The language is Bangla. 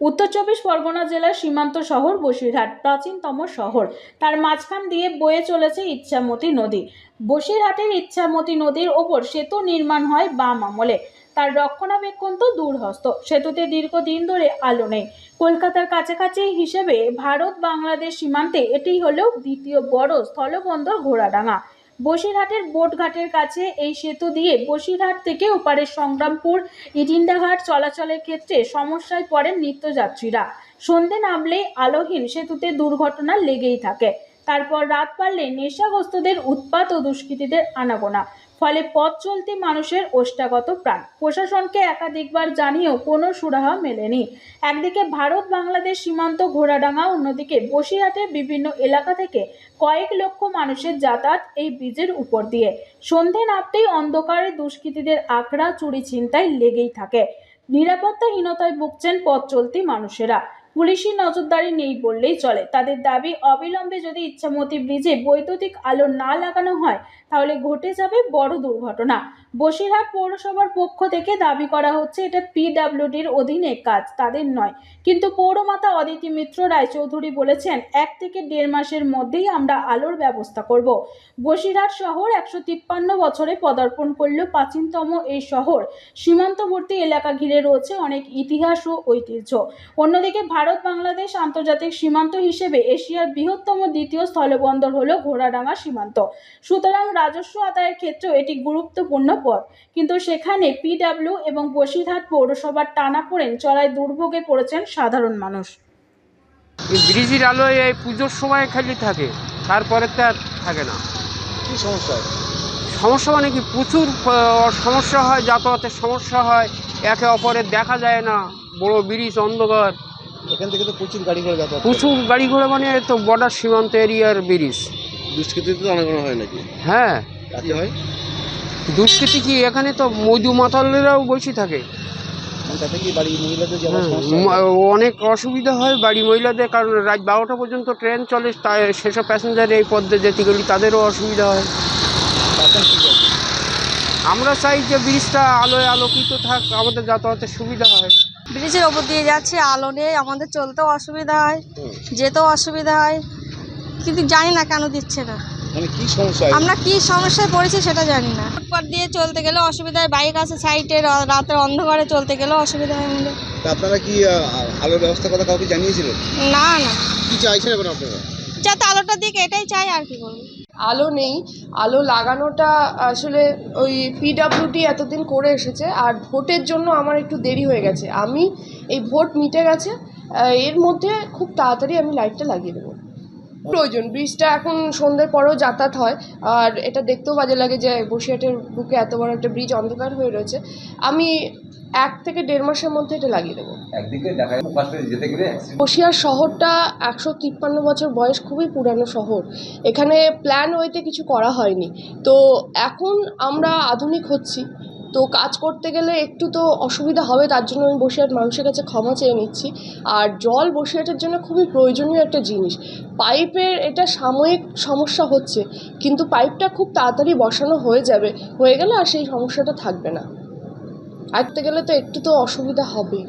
উত্তর চব্বিশ পরগনা জেলার সীমান্ত শহর, বসিরহাট প্রাচীনতম শহর। তার মাঝখান দিয়ে বয়ে চলেছে ইচ্ছামতি নদী। বসিরহাটের ইচ্ছামতি নদীর ওপর সেতু নির্মাণ হয় বাম আমলে। তার রক্ষণাবেক্ষণ তো দূরহস্ত। সেতুতে দীর্ঘদিন ধরে আলো নেই। কলকাতার কাছাকাছি হিসেবে ভারত বাংলাদেশ সীমান্তে এটি হলো দ্বিতীয় বড় স্থলবন্দর ঘোড়াডাঙ্গা। বসিরহাটের বোটঘাটের কাছে এই সেতু দিয়ে বসিরহাট থেকে ওপারের সংগ্রামপুর ইডিন্ডাঘাট চলাচলের ক্ষেত্রে সমস্যায় পড়েন নিত্যযাত্রীরা। সন্ধে নামলেই আলোহীন সেতুতে দুর্ঘটনা লেগেই থাকে। তারপর রাত পারলে নেশাগ্রস্তদের উৎপাত ও দুষ্কৃতীদের আনাগোনা। ফলে পথ চলতি মানুষের ওষ্ঠাগত প্রাণ। প্রশাসনকে একাধিকবার জানিয়েও কোনো সুরাহা মেলেনি। একদিকে ভারত বাংলাদেশ সীমান্ত ঘোড়াডাঙ্গা, অন্যদিকে বসিরহাটের বিভিন্ন এলাকা থেকে কয়েক লক্ষ মানুষের যাতায়াত এই ব্রিজের উপর দিয়ে। সন্ধে নামতেই অন্ধকারে দুষ্কৃতীদের আখড়া, চুরি, ছিনতাই লেগেই থাকে। নিরাপত্তাহীনতায় ভুগছেন পথ চলতি মানুষেরা। পুলিশি নজরদারি নেই বললেই চলে। তাদের দাবি অবিলম্বে যদি ইচ্ছামতি ব্রিজে বৈদ্যুতিক আলো না লাগানো হয়, তাহলে ঘটে যাবে বড় দুর্ঘটনা। বসিরহাট পৌরসভার পক্ষ থেকে দাবি করা হচ্ছে, এটা পিডাব্লিউডির অধীনে কাজ, তাদের নয়। কিন্তু পৌরমাতা অদিতি মিত্র রায়চৌধুরী বলেছেন, এক থেকে দেড় মাসের মধ্যেই আমরা আলোর ব্যবস্থা করব। বসিরহাট শহর একশো তিপ্পান্ন বছরে পদার্পণ করলেও প্রাচীনতম এই শহর। সীমান্তবর্তী এলাকা ঘিরে রয়েছে অনেক ইতিহাস ও ঐতিহ্য। অন্যদিকে ভারত বাংলাদেশ আন্তর্জাতিক সীমান্ত হিসেবে এশিয়ার বৃহত্তম দ্বিতীয় স্থলবন্দর হলো ঘোড়াডাঙ্গা সীমান্ত। সুতরাং রাজস্ব আদায়ের ক্ষেত্রেও এটি গুরুত্বপূর্ণ পথ কিন্তু সেখানে পিডাব্লিউ এবং বসিরহাট পৌরসভার টানা পড়েন চড়ায় দুর্ভোগে পড়েছেন সাধারণ মানুষ। এই ব্রিজের আলোয় এই পুজোর সময় খালি থাকে তারপরে তো আর থাকে না। কি সমস্যা? সমস্যা মানে কি? প্রচুর সমস্যা হয় যাতায়াতের সমস্যা হয় একে অপরের দেখা যায় না বড় ব্রিজ অন্ধকার। এখান থেকে তো প্রচুর গাড়ি ঘোড়া যাতায়াত প্রচুর গাড়ি ঘোড়া মানে তো বর্ডার সীমান্ত এরিয়ার ব্রিজ। দুষ্কৃতিতে তো অনেক হয় নাকি? হ্যাঁ। হয়? দুষ্কৃতি কি এখানে তো মধু মাতালেরাও বসে থাকে? মানে অনেক অসুবিধা হয় বাড়ি মহিলাদের কারণ রাত বারোটা পর্যন্ত ট্রেন চলে তাই সেসব প্যাসেঞ্জার এই পথে যেতে গেলে তাদেরও অসুবিধা হয়? আমরা চাই যে ব্রিজটা আলোয় আলোকিত থাক আমাদের যাতায়াতের সুবিধা হয়। ব্রিজের ওপর দিয়ে যাচ্ছে আলো নেই আমাদের চলতেও অসুবিধা হয় যেতেও অসুবিধা হয়। কিন্তু জানি না কেন দিচ্ছে না। মানে কি সমস্যা? আমরা কি সমস্যায় পড়েছি সেটা জানি না। ফুটপাথ দিয়ে চলতে গেলে অসুবিধা হয় বাইক আছে সাইডে রাতের অন্ধকারে চলতে গেলেও অসুবিধা হয় আমাদের। তা আপনারা কি আলোর ব্যবস্থা কথা কাউকে জানিয়েছিলেন? না না। কি চাইছেন এবার আপনারা? যাতে আলোটা দিক এটাই চাই আর কি করব আলো নেই। আলো লাগানোটা আসলে ওই পিডাব্লিউডি এতদিন করে এসেছে আর ভোটের জন্য আমার একটু দেরি হয়ে গেছে। আমি এই ভোট মিটে গেছে এর মধ্যে খুব তাড়াতাড়ি আমি লাইটটা লাগিয়ে দেবো। প্রয়োজন। ব্রিজটা এখন সন্ধ্যের পরেও যাতায়াত হয়। আর এটা দেখতেও বাজে লাগে যে বসিরহাটের বুকে এত বড় একটা ব্রিজ অন্ধকার হয়ে রয়েছে। আমি এক থেকে দেড় মাসের মধ্যে এটা লাগিয়ে দেবো। বসিরহাট শহরটা একশো তিপ্পান্ন বছর বয়স খুবই পুরানো শহর। এখানে প্ল্যান ওয়েতে কিছু করা হয়নি। তো এখন আমরা আধুনিক হচ্ছি। তো কাজ করতে গেলে একটু তো অসুবিধা হবে, তার জন্য আমি বসিরহাট মানুষের কাছে ক্ষমা চেয়ে নিচ্ছি। আর জল বসিরহাটের জন্য খুবই প্রয়োজনীয় একটা জিনিস। পাইপের এটা সাময়িক সমস্যা হচ্ছে, কিন্তু পাইপটা খুব তাড়াতাড়ি বসানো হয়ে যাবে, হয়ে গেলে আর সেই সমস্যাটা থাকবে না। আঁকতে গেলে তো একটু তো অসুবিধা হবেই।